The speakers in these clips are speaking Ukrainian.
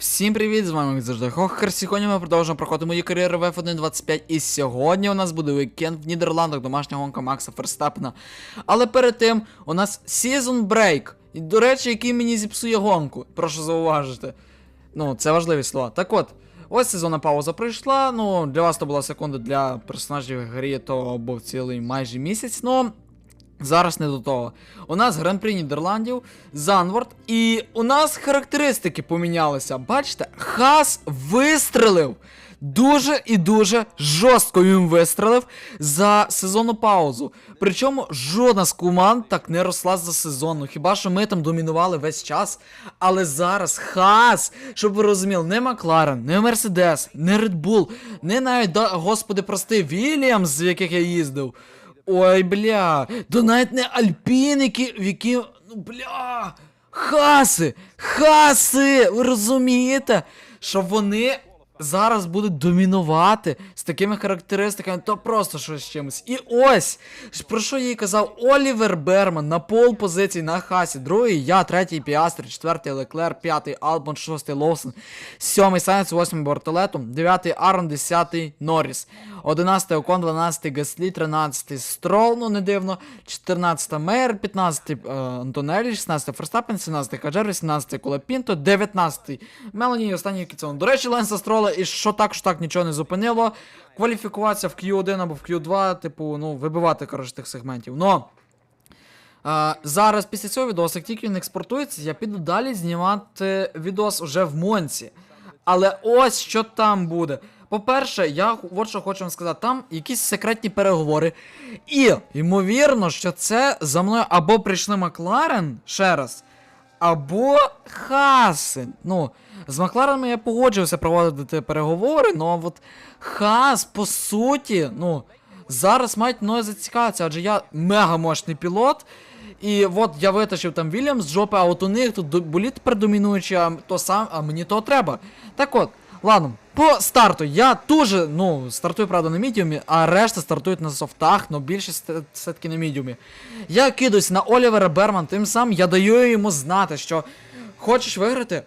Всім привіт, з вами як завжди Хохер. Сьогодні ми продовжуємо проходити мою кар'єру в F1.25 і сьогодні у нас буде вікенд в Нідерландах, домашня гонка Макса Ферстапена. Але перед тим у нас Season Break. І, до речі, який мені зіпсує гонку. Прошу зауважити. Ну, це важливі слова. Так от, ось сезонна пауза прийшла. Ну, для вас то була секунда, для персонажів грі то був цілий майже місяць. Ну, Зараз не до того. У нас гран-прі Нідерландів, Занворд, і у нас характеристики помінялися. Бачите, Хас вистрелив. Дуже і дуже жорстко він вистрелив за сезонну паузу. Причому жодна з команд так не росла за сезонну. Хіба що ми там домінували весь час. Але зараз Хас, щоб ви розуміли, не Макларен, не Мерседес, не Bull, не навіть, господи, прости, Вільямс, з яких я їздив. Ой, бля, то навіть не альпіники, в які, ну бля, хаси, хаси, ви розумієте, що вони зараз будуть домінувати з такими характеристиками, то просто щось з чимось. І ось, про що і казав, Олівер Берман на пол позиції на хасі, другий я, третій Піастр, четвертий Леклер, п'ятий Албон, шостий Лоусон, сьомий Сайнс, восьмий Бортолету, дев'ятий Арон, десятий Норріс. 11 Окон, 12 Гаслі, 13 Строл, ну не дивно, 14 Мейер, 15 е, Антонелі, 16 Ферстапен, 17 Каджер, 18 Колепінто, 19 Мелані і останній Кіцон. До речі, Ленса Строла, і що так, що так нічого не зупинило. Кваліфікуватися в Q1 або в Q2, типу, ну, вибивати, коротше, тих сегментів. Но а, зараз після цього відосу, як тільки він експортується, я піду далі знімати відос уже в Монці. Але ось що там буде. По-перше, я от що хочу вам сказати, там якісь секретні переговори. І, ймовірно, що це за мною або прийшли Макларен ще раз, або Хас. Ну, з Макларенами я погоджувався проводити переговори, але от Хас, по суті, ну, зараз мають мною зацікавитися, адже я мега мощний пілот. І от я витащив там Вільямс з жопи, а от у них тут боліт предомінуючий, а то сам, а мені то треба. Так от, ладно, по старту я дуже, ну, стартую, правда, на мідіумі, а решта стартують на софтах, але більшість все- все-таки на мідіумі. Я кидаюсь на Олівера Берман, тим самим я даю йому знати, що хочеш виграти,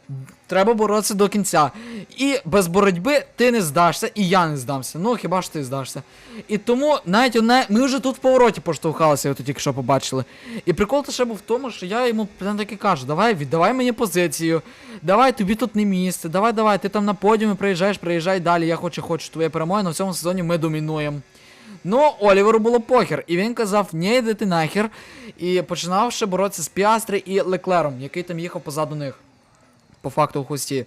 треба боротися до кінця. І без боротьби ти не здашся, і я не здамся. Ну, хіба ж ти здашся. І тому навіть одне, ми вже тут в повороті поштовхалися, ви тут тільки що побачили. І прикол то ще був в тому, що я йому таки кажу, давай, віддавай мені позицію, давай тобі тут не місце, давай, давай, ти там на подіумі приїжджаєш, приїжджай далі, я хочу, хочу твоє перемоги, але в цьому сезоні ми домінуємо. Ну, Оліверу було похер, і він казав, не йди ти нахер. І починав ще боротися з Піастри і Леклером, який там їхав позаду них. По факту у хвості.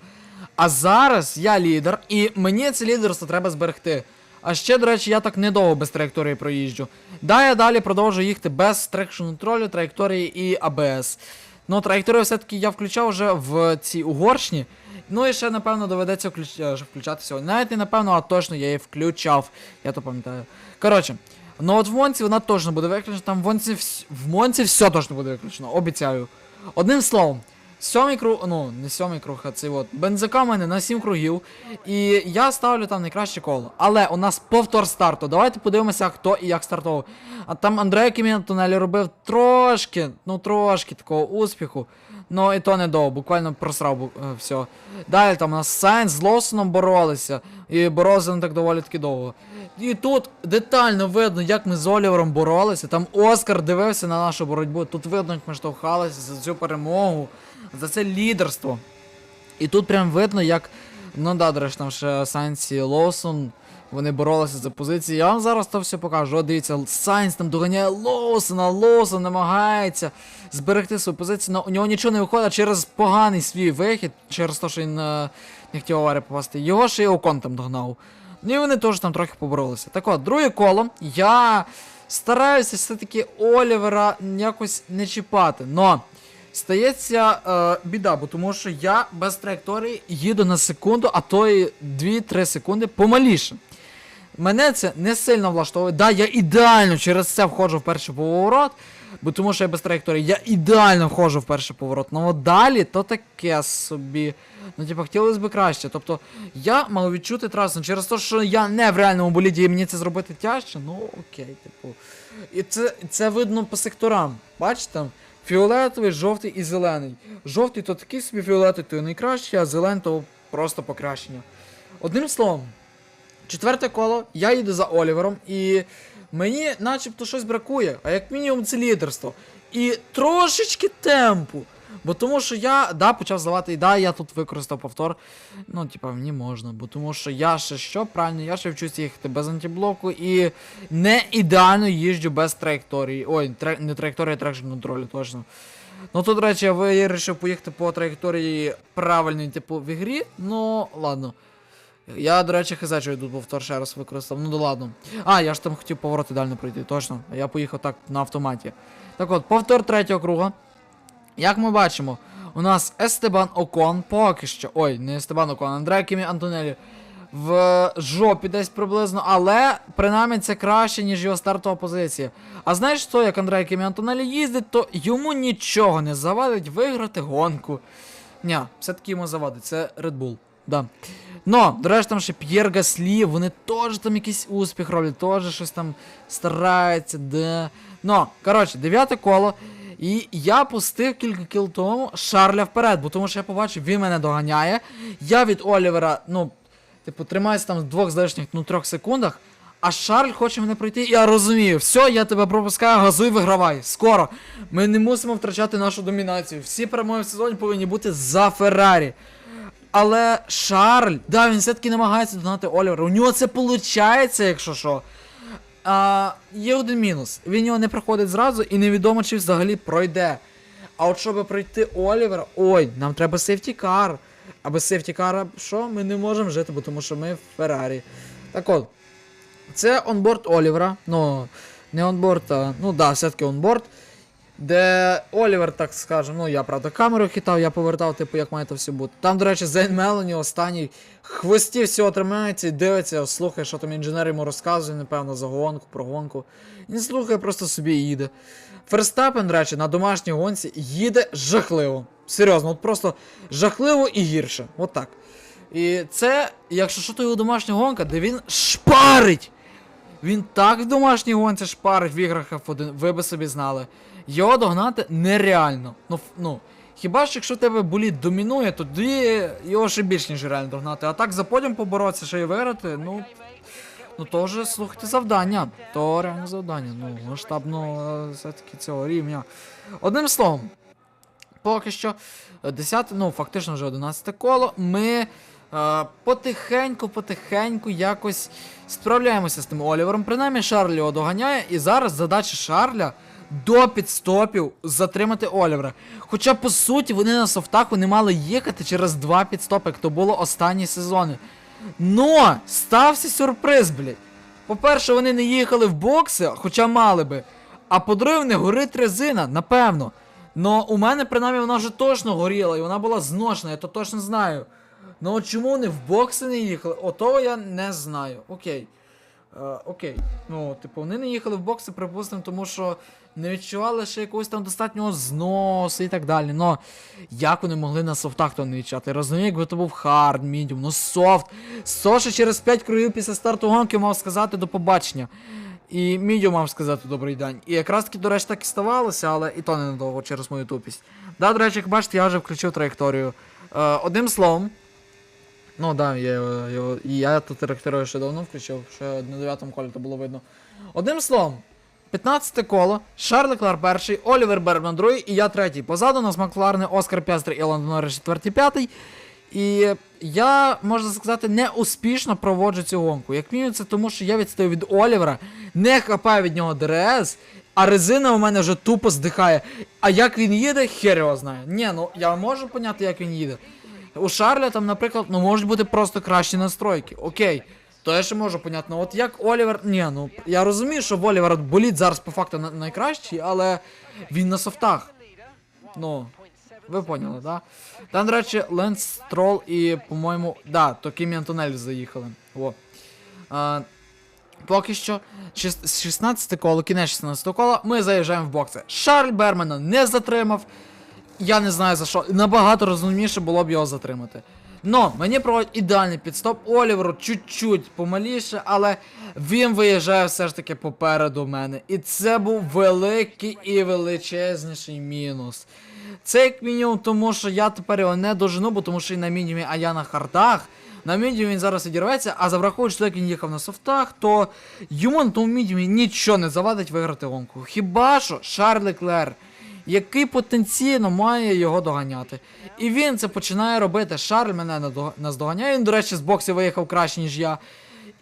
А зараз я лідер, і мені це лідерство треба зберегти. А ще, до речі, я так недовго без траєкторії проїжджу. Да, я далі продовжую їхати без трекшн контролю, траєкторії і АБС. Ну, траєкторію все-таки я включав вже в цій угоршні. Ну і ще, напевно, доведеться включ... е, включати сьогодні. Навіть не напевно, а точно я її включав. Я то пам'ятаю. Коротше, ну от в Монці вона точно буде виключена. Там в Монці, вс... в Монці все точно буде виключено, обіцяю. Одним словом, сьомий круг, ну, не сьомий круг, а цей от. Бензика в мене на 7 кругів. І я ставлю там найкраще коло. Але у нас повтор старту. Давайте подивимося, хто і як стартував. А там Андрея Кімін тунелі робив трошки, ну трошки такого успіху. Ну і то не довго, буквально просрав е, все. Далі там у нас Сайнс з Лосоном боролися. І боролися не так доволі таки довго. І тут детально видно, як ми з Олівером боролися. Там Оскар дивився на нашу боротьбу. Тут видно, як ми штовхалися за цю перемогу, за це лідерство. І тут прям видно, як. Ну да, до речі, там ще Сайнс і Лоусон. Вони боролися за позиції. Я вам зараз то все покажу. От дивіться, Сайнс там доганяє Лоусона, Лоусон намагається зберегти свою позицію, але у нього нічого не виходить через поганий свій вихід, через те, що він е, не хотів аварі попасти. Його ще й Окон там догнав. Ну і вони теж там трохи поборолися. Так от, друге коло. Я стараюся все-таки Олівера якось не чіпати. Но стається е, біда, бо тому що я без траєкторії їду на секунду, а то і 2-3 секунди помаліше. Мене це не сильно влаштовує. Да, я ідеально через це входжу в перший поворот, бо тому що я без траєкторії, я ідеально входжу в перший поворот. Ну далі то таке собі. Ну, типу, хотілося б краще. Тобто, я мав відчути трасу через те, що я не в реальному боліді і мені це зробити тяжче, ну окей, типу. І це, це видно по секторам. Бачите? Фіолетовий, жовтий і зелений. Жовтий то такий собі фіолетовий, то найкращий, а зелений то просто покращення. Одним словом, четверте коло, я їду за Олівером, і мені начебто щось бракує, а як мінімум це лідерство. І трошечки темпу. Бо тому що я, да, почав здавати, і да, я тут використав повтор. Ну, типа, мені можна, бо тому що я ще що, правильно, я ще вчусь їхати без антиблоку і не ідеально їжджу без траєкторії. Ой, тра... не траєкторія, трекшн контролю, точно. Ну тут, до речі, я вирішив поїхати по траєкторії правильній, типу, в ігрі. Ну, ладно. Я, до речі, хз, я повтор ще раз використав. Ну да ладно. А, я ж там хотів поворот ідеально пройти, точно. Я поїхав так на автоматі. Так от, повтор третього круга. Як ми бачимо, у нас Естебан Окон поки що. Ой, не Естебан Окон, Андреа Кімі Антонелі в жопі десь приблизно, але принаймні це краще, ніж його стартова позиція. А знаєш що, як Андреа Кімі Антонелі їздить, то йому нічого не завадить виграти гонку. Ня, все-таки йому завадить, це Red Bull. Да. Но, до речі, там ще П'єр Гаслі, вони теж там якийсь успіх роблять, теж щось там стараються, де. Но, коротше, дев'яте коло. І я пустив кілька кіл тому Шарля вперед, бо тому що я побачив, він мене доганяє. Я від Олівера, ну, типу, тримаюся там в двох з лишніх, ну, трьох секундах. А Шарль хоче мене пройти, і я розумію, все, я тебе пропускаю, газуй, вигравай. Скоро. Ми не мусимо втрачати нашу домінацію. Всі перемоги в сезоні повинні бути за Феррарі. Але Шарль, да, він все-таки намагається донати Олівера. У нього це виходить, якщо що. А, є один мінус. Він його не проходить зразу і невідомо чи взагалі пройде. А от щоб пройти Олівера, ой, нам треба сейфтікар. А без сейфтікара що? Ми не можемо жити, бо тому що ми в Феррарі. Так от. Це онборд Олівера. Ну, не онборд, а. Ну да, все-таки онборд. Де Олівер, так скажемо, ну я правда камеру хитав, я повертав, типу, як має то все бути. Там, до речі, Зейн Мелані останній хвості всього тримається і дивиться, слухає, що там інженер йому розказує, напевно, за гонку, про гонку. Він слухає, просто собі їде. Ферстапен, до речі, на домашній гонці їде жахливо. Серйозно, от просто жахливо і гірше. От так. І це, якщо що, то його домашня гонка, де він шпарить! Він так в домашній гонці шпарить в іграх F1, ви би собі знали. Його догнати нереально. Ну, ну, хіба ж якщо тебе боліт домінує, тоді його ще більш ніж реально догнати. А так за подіум поборотися, ще й виграти, ну. Ну то вже слухайте завдання. То реально завдання. Ну, масштабно е, все-таки цього рівня. Одним словом, поки що 10, ну фактично вже 11 коло. Ми е, потихеньку, потихеньку якось справляємося з тим Олівером. Принаймні Шарль його доганяє, і зараз задача Шарля до підстопів затримати Олівера. Хоча, по суті, вони на софтах вони мали їхати через два підстопи, як то було останні сезони. Но стався сюрприз, блядь. По-перше, вони не їхали в бокси, хоча мали би. А по-друге, в них горить резина, напевно. Но у мене, принаймні, вона вже точно горіла, і вона була зношена, я то точно знаю. Ну чому вони в бокси не їхали? Ото я не знаю. Окей. Е, окей. Ну, типу, вони не їхали в бокси, припустимо, тому що не відчували ще якогось там достатнього зносу і так далі. Но як вони могли на софтах то не відчувати? Розумію, якби то був хард, мідіум, ну софт. Соша через 5 кругів після старту гонки мав сказати до побачення. І мідіум мав сказати добрий день. І якраз таки, до речі, так і ставалося, але і то ненадовго через мою тупість. Да, до речі, як бачите, я вже включив траєкторію. Е, одним словом. Ну да, я, його- і я тут траєкторію ще давно включив, ще на 9 колі то було видно. Одним словом, 15 коло, Шарль Леклар перший, Олівер Бергман другий і я третій. Позаду нас Макларни, Оскар Пястрий і Ландон Норрис четвертий, п'ятий. І я, можна сказати, не успішно проводжу цю гонку. Як мінімум, це тому, що я відстаю від Олівера, не хапаю від нього ДРС, а резина у мене вже тупо здихає. А як він їде, хер його знає. Ні, ну я можу поняти, як він їде. У Шарля там, наприклад, ну можуть бути просто кращі настройки. Окей. То я ще можу поняти. Ну от як Олівер. Ні, ну я розумію, що в Олівера боліт зараз по факту на- найкращий, але він на софтах. Ну, ви поняли, да? Там, до речі, Ленс Строл і, по-моєму, да, то Кімі Антонелі заїхали. О. А, поки що, з 16 коло, кінець 16 кола, ми заїжджаємо в бокси. Шарль Бермана не затримав. Я не знаю за що. Набагато розумніше було б його затримати. Но мені проводять ідеальний підстоп Оліверу чуть-чуть помаліше, але він виїжджає все ж таки попереду мене. І це був великий і величезніший мінус. Це як мінімум, тому що я тепер його не дожену, бо тому що і на мінімумі, а я на хардах. На мінімумі він зараз відірветься, а за враховуючи, що як він їхав на софтах, то йому на тому мінімумі нічого не завадить виграти гонку. Хіба що Шарль Леклер, який потенційно має його доганяти. І він це починає робити. Шарль мене наздоганяє. Він, до речі, з боксів виїхав краще, ніж я.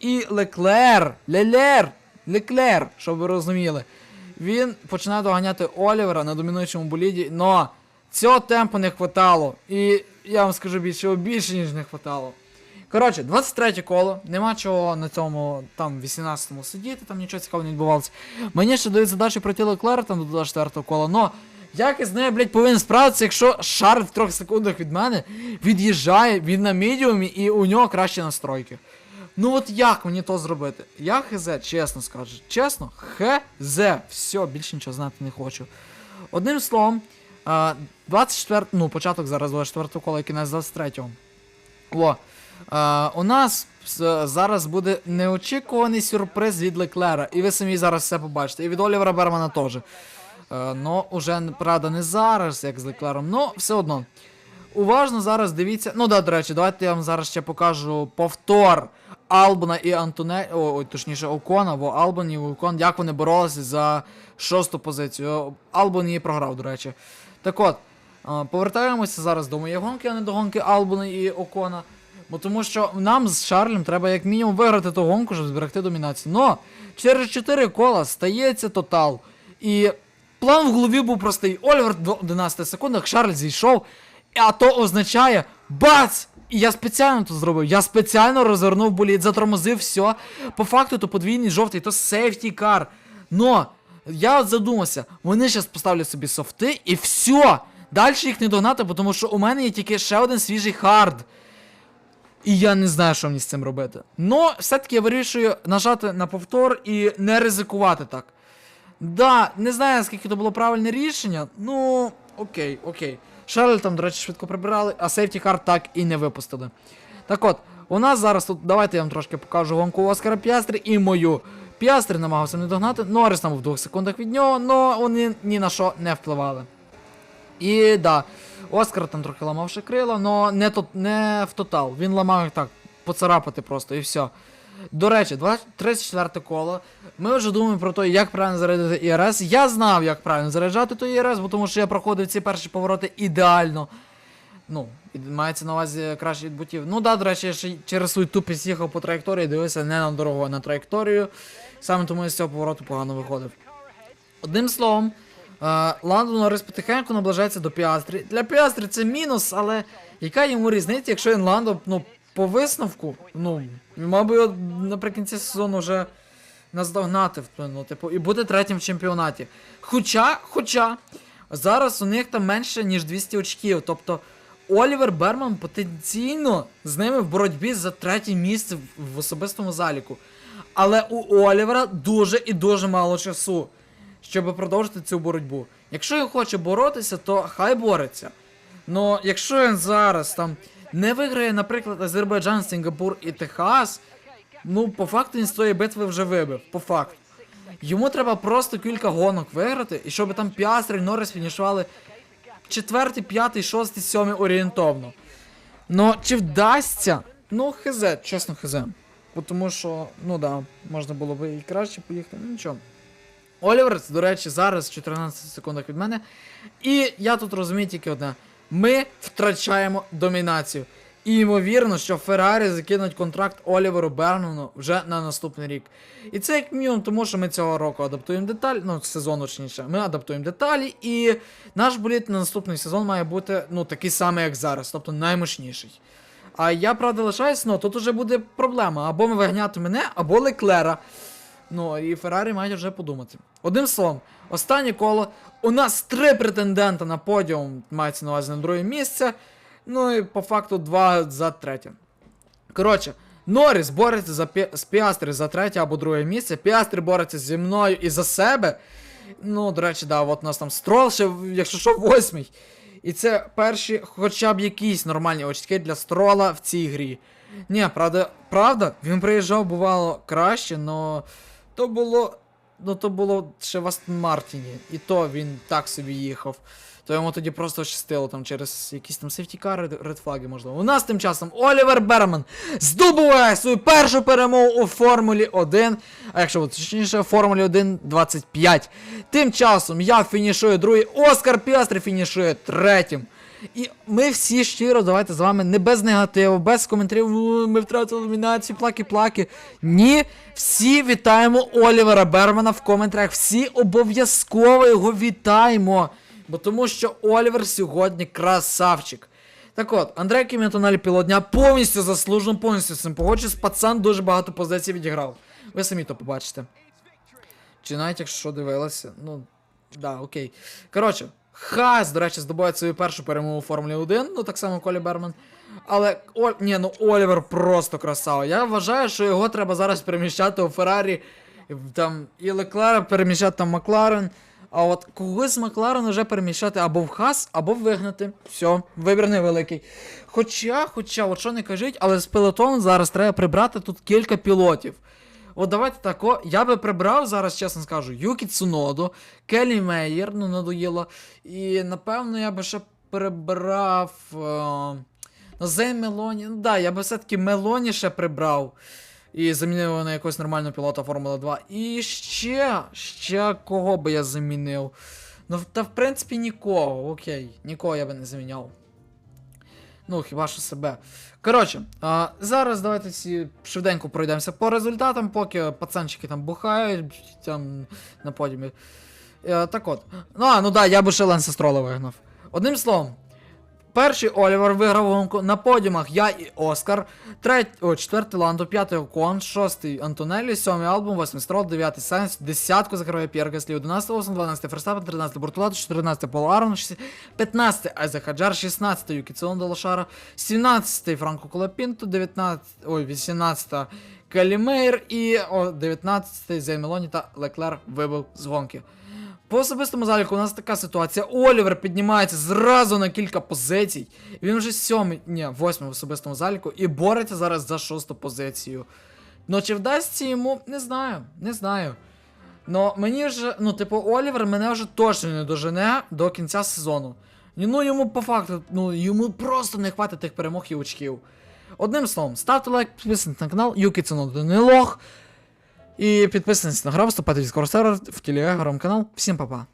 І Леклер, Лелер, Леклер, щоб ви розуміли. Він починає доганяти Олівера на домінуючому боліді, но цього темпу не хватало. І я вам скажу більше, більше, ніж не хватало. Коротше, 23 коло, нема чого на цьому там 18-му сидіти, там нічого цікавого не відбувалося. Мені ще дають задачу пройти Леклера там до 24 кола, но як із нею, блядь, повинен справитися, якщо Шарль в трьох секундах від мене від'їжджає, він на медіумі і у нього кращі настройки. Ну от як мені то зробити? Я хз, чесно скажу. Чесно, хз. Все, більше нічого знати не хочу. Одним словом, 24, ну, початок зараз 24 кола і кінець 23-го. О, у нас зараз буде неочікуваний сюрприз від Леклера, і ви самі зараз все побачите. І від Олівера Бермана теж. Ну, уже, правда, не зараз, як з Леклером, но все одно. Уважно зараз дивіться. Ну да, до речі, давайте я вам зараз ще покажу повтор Албана і Антоне. Ой, точніше, Окона, бо Албан і Окон, як вони боролися за шосту позицію. Албан її програв, до речі. Так от, е, повертаємося зараз до моєї гонки, а не до гонки Албана і Окона. Бо тому що нам з Шарлем треба як мінімум виграти ту гонку, щоб зберегти домінацію. Но через 4 кола стається тотал. І план в голові був простий. Олівер в 11 секундах, Шарль зійшов. А то означає бац! І я спеціально то зробив. Я спеціально розвернув боліт, затормозив все. По факту то подвійний жовтий, то сейфті кар. Но я от задумався, вони зараз поставлять собі софти і все. Далі їх не догнати, тому що у мене є тільки ще один свіжий хард. І я не знаю, що мені з цим робити. Но все-таки я вирішую нажати на повтор і не ризикувати так. Да, не знаю, наскільки то було правильне рішення. Ну, окей, окей. Шарль там, до речі, швидко прибирали, а сейфті карт так і не випустили. Так от, у нас зараз тут, давайте я вам трошки покажу гонку Оскара Піастрі і мою. Піастрі намагався не догнати, Норріс там в двох секундах від нього, але вони ні на що не впливали. І да, Оскар там трохи ламав ще крила, але не, не в тотал. Він ламав їх так, поцарапати просто і все. До речі, 34 коло. Ми вже думаємо про те, як правильно зарядити ІРС. Я знав, як правильно заряджати той ІРС, бо тому що я проходив ці перші повороти ідеально. Ну, мається на увазі краще від ботів. Ну да, до речі, я ще через свою тупість їхав по траєкторії, дивився не на дорогу, а на траєкторію. Саме тому я з цього повороту погано виходив. Одним словом, е, Ландо Норрис потихеньку наближається до Піастрі. Для Піастрі це мінус, але яка йому різниця, якщо він Ландо, ну, по висновку, ну, би наприкінці сезону вже наздогнати, ну, типу, і бути третім в чемпіонаті. Хоча, хоча, зараз у них там менше, ніж 200 очків. Тобто Олівер Берман потенційно з ними в боротьбі за третє місце в особистому заліку. Але у Олівера дуже і дуже мало часу, щоб продовжити цю боротьбу. Якщо він хоче боротися, то хай бореться. Ну, якщо він зараз там не виграє, наприклад, Азербайджан, Сінгапур і Техас, ну, по факту він з тої битви вже вибив. По факту. Йому треба просто кілька гонок виграти, і щоб там Піастри Норрис фінішували четвертий, п'ятий, шостий, сьомий орієнтовно. Ну, чи вдасться? Ну, хз, чесно, хз. Тому що, ну да, можна було би і краще поїхати, ну нічого. Олівер, до речі, зараз 14 секундах від мене. І я тут розумію тільки одне: ми втрачаємо домінацію. І ймовірно, що Феррарі закинуть контракт Оліверу Бернану вже на наступний рік. І це як мінімум, тому що ми цього року адаптуємо деталі, ну, сезон точніше, ми адаптуємо деталі, і наш боліт на наступний сезон має бути ну, такий самий, як зараз, тобто наймощніший. А я, правда, лишаюсь, ну тут уже буде проблема. Або ми виганяти мене, або Леклера. Ну, і Феррарі мають вже подумати. Одним словом, останнє коло. У нас три претендента на подіум, мається на увазі на друге місце. Ну і по факту два за третє. Коротше, Норріс бореться за Пі... з Піастри за третє або друге місце. Піастри бореться зі мною і за себе. Ну, до речі, да, от у нас там строл, ще, якщо що, восьмий. І це перші, хоча б якісь нормальні очки для строла в цій грі. Ні, правда, правда, він приїжджав, бувало краще, но то було ну то було ще в Астон Мартіні. І то він так собі їхав. То йому тоді просто щастило там через якісь там сейфтікари, редфлаги, можливо. У нас тим часом Олівер Берман здобуває свою першу перемогу у Формулі 1. А якщо точніше, Формулі 1 25. Тим часом я фінішую другий, Оскар Піастрі фінішує третім. І ми всі щиро, давайте з вами не без негативу, без коментарів, ми втратили номінацію, плаки-плаки. Ні, всі вітаємо Олівера Бермана в коментарях. Всі обов'язково його вітаємо. Бо тому що Олівер сьогодні красавчик. Так от, Андрей Кім'ятоналі пілотня повністю заслужено, повністю з цим погоджуюсь. Пацан дуже багато позицій відіграв. Ви самі то побачите. Чи навіть якщо дивилися, ну, да, окей. Коротше, Хас, до речі, здобуває свою першу перемогу у Формулі 1, ну так само Колі Берман. Але О... ні, ну Олівер просто красава. Я вважаю, що його треба зараз переміщати у Феррарі, там і Леклера переміщати там Макларен. А от когось Макларен вже переміщати або в Хас, або вигнати. Все, вибір невеликий. Хоча, хоча, от що не кажіть, але з пелотону зараз треба прибрати тут кілька пілотів. От давайте тако, я би прибрав зараз, чесно скажу, Юкі Цуноду, Келі Мейєр, ну надоїло. І напевно я би ще прибрав. Е, ну, Зей Мелоні. Ну да, я би все-таки Мелоні ще прибрав. І замінив його на якогось нормального пілота Формула 2. І ще, ще кого би я замінив? Ну, та в принципі нікого, окей. Нікого я би не заміняв. Ну, хіба що себе. Коротше, а, зараз давайте всі швиденько пройдемося по результатам, поки пацанчики там бухають там на подіумі. А, так от. Ну, а, ну да, я би ще Ленса Строла вигнав. Одним словом, перший Олівер виграв гонку на подіумах я і Оскар, третій, о, четвертий Ландо, п'ятий Окон, шостий Антонелі, сьомий Албум, восьмий Строл, дев'ятий Сайнс, десятку закриває П'єр Гаслі, 11 Осен, 12 Ферстапен, 13 Бортулату, 14 Пол Арон, 15 Айзек Хаджар, 16 Юкіціон Долошара, 17 Франко Колопінто, 19, ой, 18 Калімейр і о, 19 Зей Мелоні та Леклер вибив з гонки. По особистому заліку у нас така ситуація. Олівер піднімається зразу на кілька позицій. Він вже сьомий, ні, восьмий в особистому заліку і бореться зараз за шосту позицію. Ну чи вдасться йому, не знаю, не знаю. Ну мені вже, ну, типу, Олівер мене вже точно не дожене до кінця сезону. Ну йому по факту, ну йому просто не хватить тих перемог і очків. Одним словом, ставте лайк, підписуйтесь на канал, Юкі Цунода не лох. І підписуйтесь на грав, вступайте в Discord сервер, в телеграм канал. Всім па-па.